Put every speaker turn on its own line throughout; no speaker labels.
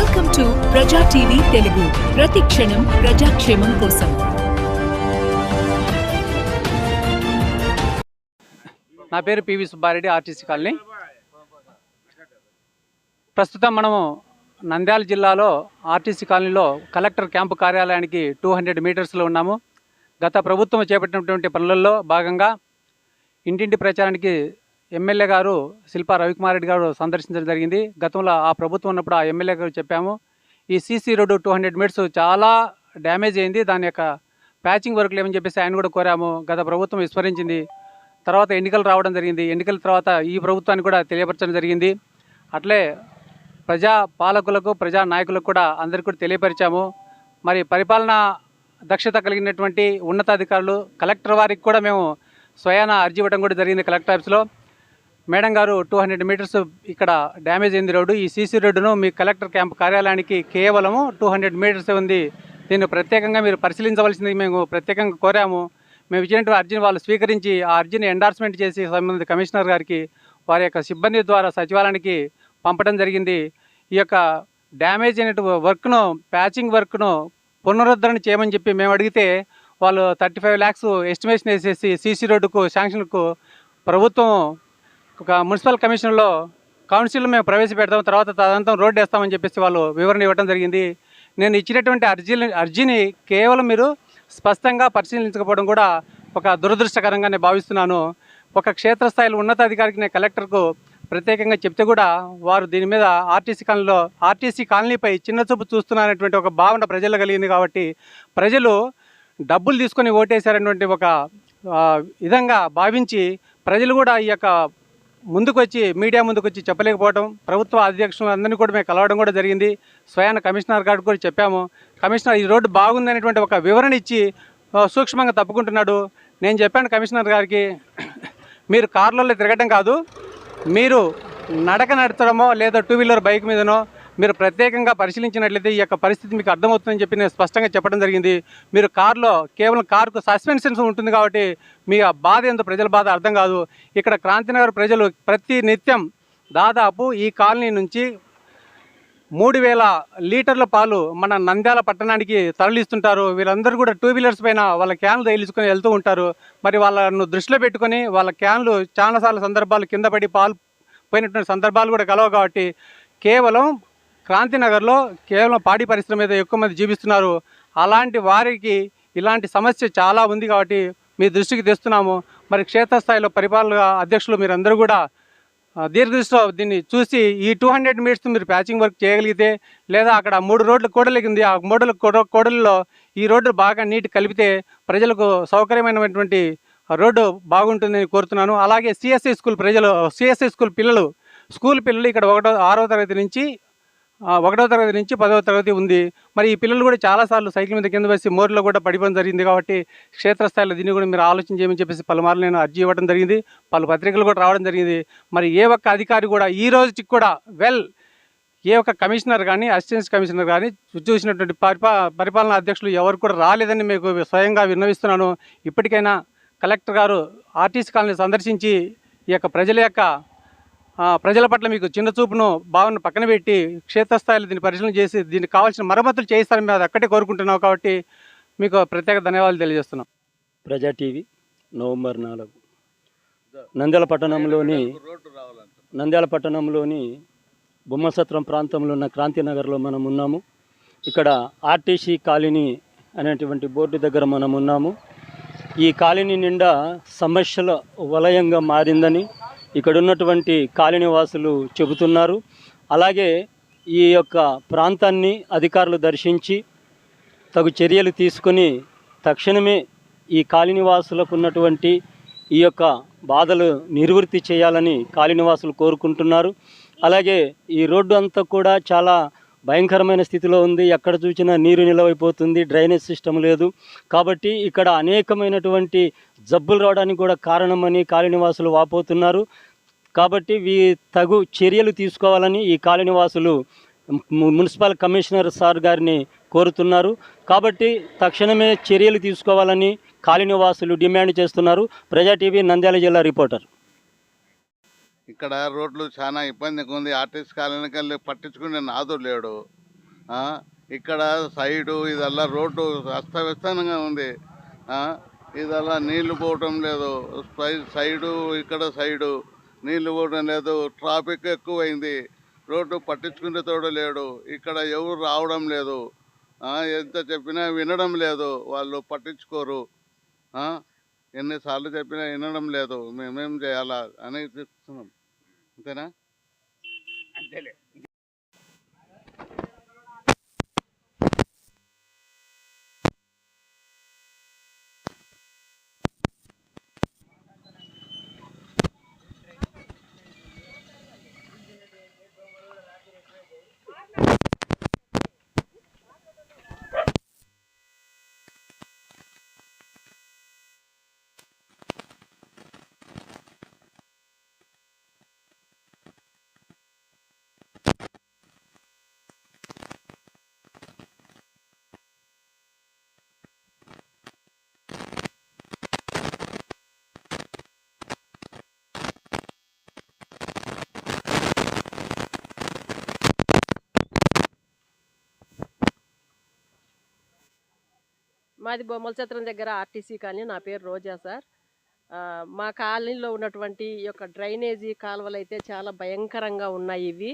Welcome to Praja TV Telugu ప్రతి క్షణం ప్రజాక్షేమం కోసం
నా పేరు పివి సుబ్బారెడ్డి ఆర్టీసీ కాలనీ. ప్రస్తుతం మనము నంద్యాల జిల్లాలో ఆర్టీసీ కాలనీలో కలెక్టర్ క్యాంపు కార్యాలయానికి టూ హండ్రెడ్ మీటర్స్లో ఉన్నాము. గత ప్రభుత్వం చేపట్టినటువంటి పనులలో భాగంగా ఇంటింటి ప్రచారానికి ఎమ్మెల్యే గారు శిల్పా రవికుమార్ రెడ్డి గారు సందర్శించడం జరిగింది. గతంలో ఆ ప్రభుత్వం ఉన్నప్పుడు ఆ ఎమ్మెల్యే గారు చెప్పాము ఈ CC road two hundred metres చాలా డ్యామేజ్ అయింది దాని యొక్క ప్యాచింగ్ వర్క్లు ఏమని చెప్పేసి ఆయన కూడా కోరాము. గత ప్రభుత్వం విస్మరించింది. తర్వాత ఎన్నికలు రావడం జరిగింది. ఎన్నికల తర్వాత ఈ ప్రభుత్వాన్ని కూడా తెలియపరచడం జరిగింది. అట్లే ప్రజా పాలకులకు ప్రజా నాయకులకు కూడా అందరికీ కూడా తెలియపరిచాము. మరి పరిపాలన దక్షత కలిగినటువంటి ఉన్నతాధికారులు కలెక్టర్ వారికి కూడా మేము స్వయాన అర్జీ ఇవ్వడం కూడా జరిగింది కలెక్టర్ ఆఫీస్లో. మేడం గారు టూ హండ్రెడ్ మీటర్స్ ఇక్కడ డ్యామేజ్ అయింది రోడ్డు. ఈ సీసీ రోడ్డును మీ కలెక్టర్ క్యాంప్ కార్యాలయానికి కేవలము టూ హండ్రెడ్ మీటర్స్ ఉంది. దీన్ని ప్రత్యేకంగా మీరు పరిశీలించవలసింది మేము ప్రత్యేకంగా కోరాము. మేము ఇచ్చినటువంటి అర్జీని వాళ్ళు స్వీకరించి ఆ అర్జీని ఎండార్స్మెంట్ చేసి సంబంధిత కమిషనర్ గారికి వారి యొక్క సిబ్బంది ద్వారా సచివాలయానికి పంపడం జరిగింది. ఈ యొక్క డ్యామేజ్ అయినటువంటి వర్క్ను ప్యాచింగ్ వర్క్ను పునరుద్ధరణ చేయమని చెప్పి మేము అడిగితే వాళ్ళు థర్టీ ఫైవ్ ల్యాక్స్ ఎస్టిమేషన్ వేసేసి సీసీ రోడ్డుకు శాంక్షన్కు ప్రభుత్వం మున్సిపల్ కమిషన్లో కౌన్సిల్ మేము ప్రవేశపెడతాం తర్వాత తదనంతరం రోడ్డు వేస్తామని చెప్పేసి వాళ్ళు వివరణ ఇవ్వడం జరిగింది. నేను ఇచ్చినటువంటి అర్జీని అర్జీని కేవలం మీరు స్పష్టంగా పరిశీలించకపోవడం కూడా ఒక దురదృష్టకరంగా నేను భావిస్తున్నాను. ఒక క్షేత్రస్థాయిలో ఉన్నతాధికారికి నేను కలెక్టర్కు ప్రత్యేకంగా చెప్తే కూడా వారు దీని మీద ఆర్టీసీ కాలనీలో ఆర్టీసీ కాలనీపై చిన్న చూపు చూస్తున్నారనేటువంటి ఒక భావన ప్రజల్లో కలిగింది కాబట్టి ప్రజలు డబ్బులు తీసుకొని ఓటేశారనేటువంటి ఒక విధంగా భావించి ప్రజలు కూడా ఈ యొక్క ముందుకొచ్చి మీడియా ముందుకొచ్చి చెప్పలేకపోవడం ప్రభుత్వ అధ్యక్షులు అందరినీ కూడా మేము కలవడం కూడా జరిగింది. స్వయాన కమిషనర్ గారికి కూడా చెప్పాము. కమిషనర్ ఈ రోడ్డు బాగుందనేటువంటి ఒక వివరణ ఇచ్చి సూక్ష్మంగా తప్పుకుంటున్నాడు. నేను చెప్పాను కమిషనర్ గారికి మీరు కార్లలో తిరగడం కాదు మీరు నడక నడచడమో లేదా టూ వీలర్ బైక్ మీదనో మీరు ప్రత్యేకంగా పరిశీలించినట్లయితే ఈ యొక్క పరిస్థితి మీకు అర్థమవుతుందని చెప్పి నేను స్పష్టంగా చెప్పడం జరిగింది. మీరు కారులో కేవలం కారుకు సస్పెన్షన్స్ ఉంటుంది కాబట్టి మీ ఆ బాధ ఎంతో ప్రజల బాధ అర్థం కాదు. ఇక్కడ క్రాంతినగర్ ప్రజలు ప్రతి నిత్యం దాదాపు ఈ కాలనీ నుంచి మూడు వేల లీటర్ల పాలు మన నంద్యాల పట్టణానికి తరలిస్తుంటారు. వీళ్ళందరూ కూడా టూ వీలర్స్ పైన వాళ్ళ క్యాన్లు తగిలించుకొని వెళ్తూ ఉంటారు. మరి వాళ్ళను దృష్టిలో పెట్టుకొని వాళ్ళ క్యాన్లు చాలాసార్లు సందర్భాలు కింద పడి పాలు పోయినటువంటి సందర్భాలు కూడా కలవు కాబట్టి కేవలం క్రాంతినగర్లో కేవలం పాడి పరిశ్రమ మీద ఎక్కువ మంది జీవిస్తున్నారు. అలాంటి వారికి ఇలాంటి సమస్య చాలా ఉంది కాబట్టి మీ దృష్టికి తెస్తున్నాము. మరి క్షేత్రస్థాయిలో పరిపాలన అధ్యక్షులు మీరందరూ కూడా దీర్ఘదృష్టిలో దీన్ని చూసి ఈ టూ హండ్రెడ్ మీటర్స్ మీరు ప్యాచింగ్ వర్క్ చేయగలిగితే లేదా అక్కడ మూడు రోడ్లు కూడలిగింది ఆ మూడు కూడలిలో ఈ రోడ్డు బాగా నీటి కలిపితే ప్రజలకు సౌకర్యమైనటువంటి రోడ్డు బాగుంటుందని కోరుతున్నాను. అలాగే సిఎస్ఐ స్కూల్ ప్రజలు సిఎస్ఐ స్కూల్ పిల్లలు స్కూల్ పిల్లలు ఇక్కడ ఒకటో ఆరో తరగతి నుంచి ఒకటో తరగతి నుంచి పదవ తరగతి ఉంది. మరి ఈ పిల్లలు కూడా చాలాసార్లు సైకిల్ మీద కింద వేసి మోర్లో కూడా పడిపోవడం జరిగింది కాబట్టి క్షేత్రస్థాయిలో దీన్ని కూడా మీరు ఆలోచన చేయమని చెప్పేసి పలుమార్లు నేను అర్జీ ఇవ్వడం జరిగింది. పలు పత్రికలు కూడా రావడం జరిగింది. మరి ఏ ఒక్క అధికారి కూడా ఈ రోజుకి కూడా వెల్ ఏ ఒక్క కమిషనర్ కానీ అసిస్టెంట్ కమిషనర్ కానీ చూసినటువంటి పరిపా పరిపాలనా అధ్యక్షులు ఎవరు కూడా రాలేదని మీకు స్వయంగా విన్నవిస్తున్నాను. ఇప్పటికైనా కలెక్టర్ గారు ఆర్టీసీ కాలనీ సందర్శించి ఈ యొక్క ప్రజల యొక్క ప్రజల పట్ల మీకు చిన్న చూపును భావన పక్కన పెట్టి క్షేత్రస్థాయిలో దీన్ని పరిశీలన చేసి దీనికి కావాల్సిన మరమ్మతులు చేయిస్తారని మేము అది అక్కడే కోరుకుంటున్నాం కాబట్టి మీకు ప్రత్యేక ధన్యవాదాలు తెలియజేస్తున్నాం.
ప్రజా టీవీ నవంబర్ నాలుగు. నంద్యాల పట్టణంలోని నంద్యాల పట్టణంలోని బొమ్మసత్రం ప్రాంతంలో ఉన్న క్రాంతినగర్లో మనం ఉన్నాము. ఇక్కడ ఆర్టీసీ కాలనీ అనేటువంటి బోర్డు దగ్గర మనం ఉన్నాము. ఈ కాలనీ నిండా సమస్యల వలయంగా మారిందని ఇక్కడ ఉన్నటువంటి కాలనివాసులు చెబుతున్నారు. అలాగే ఈ యొక్క ప్రాంతాన్ని అధికారులు దర్శించి తగు చర్యలు తీసుకొని తక్షణమే ఈ కాలనివాసులకు ఉన్నటువంటి ఈ యొక్క బాధలు నిర్వృత్తి చేయాలని కాలనివాసులు కోరుకుంటున్నారు. అలాగే ఈ రోడ్డు అంతా కూడా చాలా భయంకరమైన స్థితిలో ఉంది. ఎక్కడ చూసినా నీరు నిలవైపోతుంది. డ్రైనేజ్ సిస్టమ్ లేదు. కాబట్టి ఇక్కడ అనేకమైనటువంటి జబ్బులు రావడానికి కూడా కారణమని కాలనీవాసులు వాపోతున్నారు. కాబట్టి వీ తగు చర్యలు తీసుకోవాలని ఈ కాలనీవాసులు మున్సిపల్ కమిషనర్ సార్ గారిని కోరుతున్నారు. కాబట్టి తక్షణమే చర్యలు తీసుకోవాలని కాలనీవాసులు డిమాండ్ చేస్తున్నారు. ప్రజా టీవీ నంద్యాల జిల్లా రిపోర్టర్.
ఇక్కడ రోడ్లు చాలా ఇబ్బందిగా ఉంది. ఆర్టీసీ కాలనీకి పట్టించుకునే నాదు లేడు. ఇక్కడ సైడు ఇదల్లా రోడ్డు అస్తవ్యస్తంగా ఉంది. ఇదల్లా నీళ్ళు పోవటం లేదు. సై- సైడు ఇక్కడ సైడు నీళ్ళు పోవడం లేదు. ట్రాఫిక్ ఎక్కువైంది. రోడ్డు పట్టించుకునే తోడు లేడు. ఇక్కడ ఎవరు రావడం లేదు. ఎంత చెప్పినా వినడం లేదు. వాళ్ళు పట్టించుకోరు. ఎన్నిసార్లు చెప్పినా వినడం లేదు. మేమేం చేయాలా అని చెప్తున్నాం అంతేనా? అంతేలే.
మాది బొమ్మల చిత్రం దగ్గర ఆర్టీసీ కాలనీ నా పేరు రోజా సార్. మా కాలనీలో ఉన్నటువంటి ఈ యొక్క డ్రైనేజీ కాలువలు అయితే చాలా భయంకరంగా ఉన్నాయి ఇవి.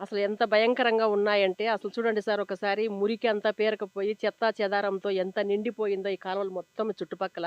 అసలు ఎంత భయంకరంగా ఉన్నాయంటే అసలు చూడండి సార్ ఒకసారి మురికి అంతా పేరకపోయి చెత్త చెదారంతో ఎంత నిండిపోయిందో ఈ కాలువలు మొత్తం చుట్టుపక్కల.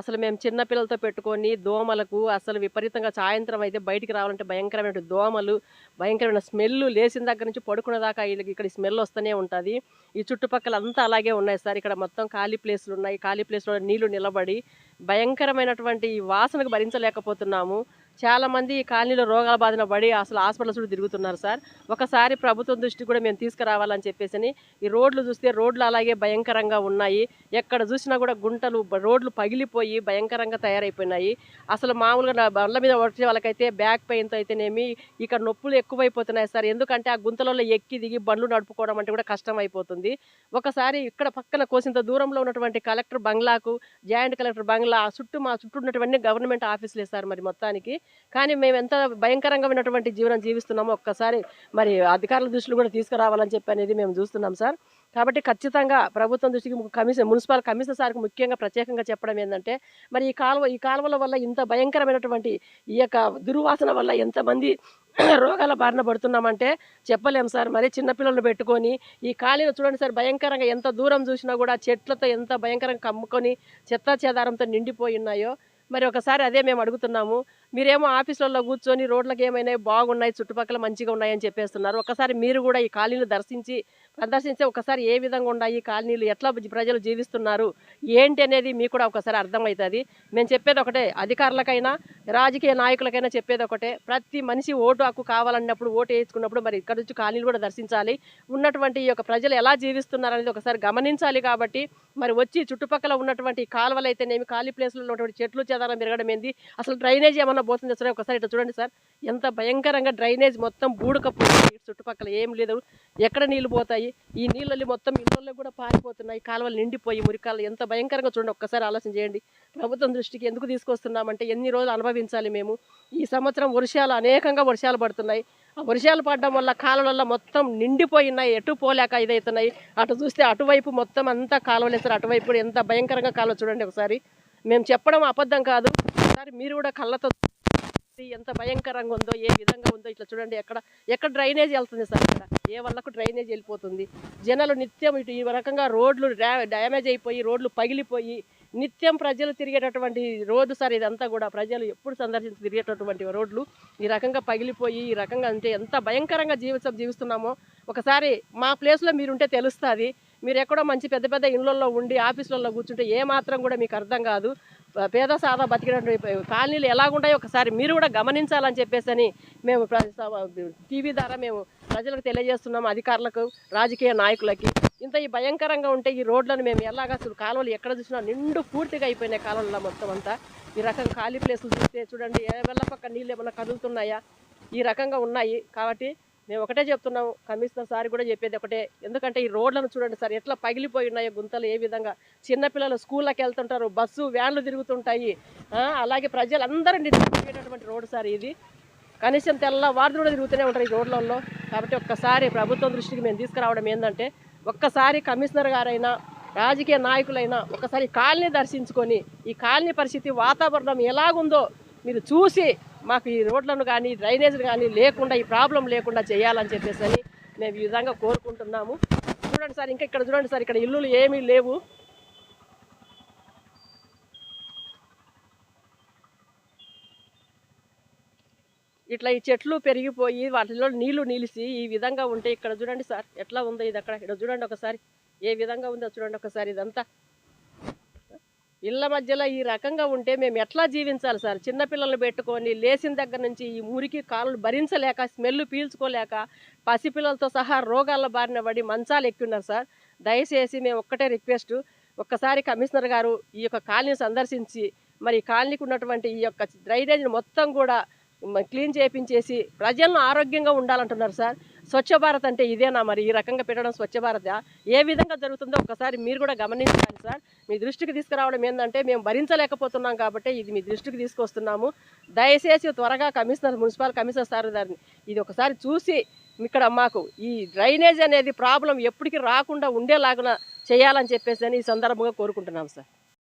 అసలు మేము చిన్నపిల్లలతో పెట్టుకొని దోమలకు అసలు విపరీతంగా సాయంత్రం అయితే బయటికి రావాలంటే భయంకరమైన దోమలు భయంకరమైన స్మెల్ లేచిన దగ్గర నుంచి పడుకునే దాకా వీళ్ళకి ఇక్కడ స్మెల్ వస్తూనే ఉంటుంది. ఈ చుట్టుపక్కల అంతా అలాగే ఉన్నాయి సార్. ఇక్కడ మొత్తం ఖాళీ ప్లేస్లు ఉన్నాయి. ఖాళీ ప్లేస్లో నీళ్ళు నిలబడి భయంకరమైనటువంటి ఈ వాసనకు భరించలేకపోతున్నాము. చాలా మంది ఈ కాలనీలో రోగాల బాధిన పడి అసలు హాస్పిటల్ చుట్టూ తిరుగుతున్నారు సార్. ఒకసారి ప్రభుత్వం దృష్టి కూడా మేము తీసుకురావాలని చెప్పేసి ఈ రోడ్లు చూస్తే రోడ్లు అలాగే భయంకరంగా ఉన్నాయి. ఎక్కడ చూసినా కూడా గుంటలు రోడ్లు పగిలిపోయి భయంకరంగా తయారైపోయినాయి. అసలు మామూలుగా నా బండ్ల మీద వచ్చే వాళ్ళకైతే బ్యాక్ పెయిన్తో అయితేనేమి ఇక్కడ నొప్పులు ఎక్కువైపోతున్నాయి సార్. ఎందుకంటే ఆ గుంతలలో ఎక్కి దిగి బండ్లు నడుపుకోవడం అంటే కూడా కష్టం అయిపోతుంది ఒకసారి ఇక్కడ పక్కన కోసింత దూరంలో ఉన్నటువంటి కలెక్టర్ బంగ్లాకు జాయింట్ కలెక్టర్ బంగ్లా చుట్టూ మా చుట్టూ ఉన్నటువంటి గవర్నమెంట్ ఆఫీసులే సార్ మరి మొత్తానికి. కానీ మేము ఎంత భయంకరంగా ఉన్నటువంటి జీవనం జీవిస్తున్నామో ఒక్కసారి మరి అధికారుల దృష్టిలో కూడా తీసుకురావాలని చెప్పి అనేది మేము చూస్తున్నాం సార్. కాబట్టి ఖచ్చితంగా ప్రభుత్వం దృష్టికి కమిషన్ మున్సిపల్ కమిషనర్ సార్కి ముఖ్యంగా ప్రత్యేకంగా చెప్పడం ఏంటంటే మరి ఈ కాలువ ఈ కాలువల వల్ల ఇంత భయంకరమైనటువంటి ఈ యొక్క దుర్వాసన వల్ల ఎంతమంది రోగాల బారిన పడుతున్నామంటే చెప్పలేం సార్. మరి చిన్నపిల్లలను పెట్టుకొని ఈ ఖాళీలు చూడండి సార్ భయంకరంగా ఎంత దూరం చూసినా కూడా చెట్లతో ఎంత భయంకరంగా కమ్ముకొని చెత్త చెదారంతో నిండిపోయి ఉన్నాయో మరి ఒకసారి అదే మేము అడుగుతున్నాము. మీరేమో ఆఫీసులలో కూర్చొని రోడ్లకు ఏమైనా బాగున్నాయి చుట్టుపక్కల మంచిగా ఉన్నాయని చెప్పేస్తున్నారు. ఒకసారి మీరు కూడా ఈ కాలనీలు దర్శించి ప్రదర్శించే ఒకసారి ఏ విధంగా ఉన్నాయి ఈ కాలనీలు ఎట్లా ప్రజలు జీవిస్తున్నారు ఏంటి అనేది మీకు కూడా ఒకసారి అర్థమవుతుంది. మేము చెప్పేది ఒకటే అధికారులకైనా రాజకీయ నాయకులకైనా చెప్పేది ఒకటే ప్రతి మనిషి ఓటు హక్కు కావాలన్నప్పుడు ఓటు వేయించుకున్నప్పుడు మరి ఇక్కడ నుంచి కాలనీలు కూడా దర్శించాలి. ఉన్నటువంటి ఈ యొక్క ప్రజలు ఎలా జీవిస్తున్నారు అనేది ఒకసారి గమనించాలి కాబట్టి మరి వచ్చి చుట్టుపక్కల ఉన్నటువంటి కాలువలు అయితేనేమి ఖాళీ ప్లేస్లో ఉన్నటువంటి చెట్లు చెదారం పెరగడం ఏంది అసలు డ్రైనేజ్ ఏమన్నా పోతుంది సార్ ఒకసారి ఇట్లా చూడండి సార్. ఎంత భయంకరంగా డ్రైనేజ్ మొత్తం బూడకపోతుంది చుట్టుపక్కల ఏం లేదు. ఎక్కడ నీళ్ళు పోతాయి? ఈ నీళ్ళಲ್ಲಿ మొత్తం ఇళ్ళల్లో కూడా పారిపోతున్నాయి. కాలువలు నిండిపోయి మురికాలు ఎంత భయంకరంగా చూడండి. ఒక్కసారి ఆలోచన చేయండి. ప్రభుత్వం దృష్టికి ఎందుకు తీసుకొస్తున్నామంటే ఎన్ని రోజులు అనుభవించాలి మేము? ఈ సంవత్సరం వర్షాలు అనేకంగా వర్షాలు పడుతున్నాయి. ఆ వర్షాలు పడడం వల్ల కాలువలలో మొత్తం నిండిపోయినాయి. ఎటు పోలేక ఇదవుతున్నాయి అటు చూస్తే అటువైపు మొత్తం అంతా కాలువలు వేస్తారు అటువైపు కూడా ఎంత భయంకరంగా కాలువ చూడండి ఒకసారి. మేము చెప్పడం అబద్ధం కాదు. ఒకసారి మీరు కూడా కళ్ళతో ఎంత భయంకరంగా ఉందో ఏ విధంగా ఉందో ఇట్లా చూడండి ఎక్కడ ఎక్కడ డ్రైనేజ్ వెళ్తుంది సార్ ఇక్కడ ఏ వాళ్ళకు డ్రైనేజ్ వెళ్ళిపోతుంది? జనాలు నిత్యం ఇటు ఈ రకంగా రోడ్లు డ్యామేజ్ అయిపోయి రోడ్లు పగిలిపోయి నిత్యం ప్రజలు తిరిగేటటువంటి రోడ్డు సార్ ఇదంతా కూడా. ప్రజలు ఎప్పుడు సందర్శించి తిరిగేటటువంటి రోడ్లు ఈ రకంగా పగిలిపోయి ఈ రకంగా అంటే ఎంత భయంకరంగా జీవితం జీవిస్తున్నామో. ఒకసారి మా ప్లేస్లో మీరుంటే తెలుస్తుంది. మీరు ఎక్కడో మంచి పెద్ద పెద్ద ఇళ్ళల్లో ఉండి ఆఫీసులలో కూర్చుంటే ఏ మాత్రం కూడా మీకు అర్థం కాదు. పేద సాదా బతికినటువంటి కాలనీలు ఎలాగుంటాయో ఒకసారి మీరు కూడా గమనించాలని చెప్పేసి అని మేము టీవీ ద్వారా మేము ప్రజలకు తెలియజేస్తున్నాం అధికారులకు రాజకీయ నాయకులకి. ఇంత ఈ భయంకరంగా ఉంటే ఈ రోడ్లను మేము ఎలాగ అసలు కాలువలు ఎక్కడ చూసినా నిండు పూర్తిగా అయిపోయినాయి కాలువల్లో మొత్తం అంతా. ఈ రకం ఖాళీ ప్లేసులు చూస్తే చూడండి ఏ వెళ్ళ పక్క నీళ్ళు ఏమైనా కదులుతున్నాయా? ఈ రకంగా ఉన్నాయి కాబట్టి మేము ఒకటే చెప్తున్నాము కమిషనర్ సార్ కూడా చెప్పేది ఒకటే. ఎందుకంటే ఈ రోడ్లను చూడండి సార్ ఎట్లా పగిలిపోయి ఉన్నాయో గుంతలు ఏ విధంగా. చిన్నపిల్లలు స్కూళ్ళకి వెళ్తుంటారు బస్సు వ్యాన్లు తిరుగుతుంటాయి. అలాగే ప్రజలందరూ నిద్రపోయేటటువంటి రోడ్డు సార్ ఇది. కనీసం తెల్లవారు కూడా తిరుగుతూనే ఉంటారు ఈ రోడ్లలో కాబట్టి ఒక్కసారి ప్రభుత్వం దృష్టికి మేము తీసుకురావడం ఏంటంటే ఒక్కసారి కమిషనర్ గారైనా రాజకీయ నాయకులైనా ఒకసారి కాలనీ దర్శించుకొని ఈ కాలనీ పరిస్థితి వాతావరణం ఎలాగుందో మీరు చూసి మాకు ఈ రోడ్లను కానీ డ్రైనేజీలు కానీ లేకుండా ఈ ప్రాబ్లం లేకుండా చేయాలని చెప్పేసి అని మేము ఈ విధంగా కోరుకుంటున్నాము. చూడండి సార్ ఇంకా ఇక్కడ చూడండి సార్ ఇక్కడ ఇల్లులు ఏమీ లేవు. ఇట్లా ఈ చెట్లు పెరిగిపోయి వాటిలో నీళ్ళు నిలిచి ఈ విధంగా ఉంటే ఇక్కడ చూడండి సార్ ఎట్లా ఉందో ఇది అక్కడ. ఇక్కడ చూడండి ఒకసారి ఏ విధంగా ఉందో చూడండి ఒకసారి ఇదంతా. ఇళ్ళ మధ్యలో ఈ రకంగా ఉంటే మేము ఎట్లా జీవించాలి సార్? చిన్నపిల్లల్ని పెట్టుకొని లేచిన దగ్గర నుంచి ఈ మురికి కాళ్ళు భరించలేక స్మెల్ పీల్చుకోలేక పసిపిల్లలతో సహా రోగాల బారిన పడి మంచాలు ఎక్కున్నారు సార్. దయచేసి మేము ఒక్కటే రిక్వెస్ట్. ఒక్కసారి కమిషనర్ గారు ఈ యొక్క కాలనీ సందర్శించి మరి ఈ కాలనీకి ఉన్నటువంటి ఈ యొక్క డ్రైనేజీని మొత్తం కూడా క్లీన్ చేయించేసి ప్రజలను ఆరోగ్యంగా ఉండాలంటున్నారు సార్. స్వచ్ఛ భారత్ అంటే ఇదేనా మరి? ఈ రకంగా పెట్టడం స్వచ్ఛ భారత్? ఏ విధంగా జరుగుతుందో ఒకసారి మీరు కూడా గమనించాలి సార్. మీ దృష్టికి తీసుకురావడం ఏంటంటే మేము భరించలేకపోతున్నాం కాబట్టి ఇది మీ దృష్టికి తీసుకొస్తున్నాము. దయచేసి త్వరగా కమిషనర్ మున్సిపల్ కమిషనర్ సార్ గారిని ఇది ఒకసారి చూసి ఇక్కడ మాకు ఈ డ్రైనేజ్ అనేది ప్రాబ్లం ఎప్పటికీ రాకుండా ఉండేలాగా చేయాలని చెప్పేసి అని ఈ సందర్భంగా కోరుకుంటున్నాం సార్.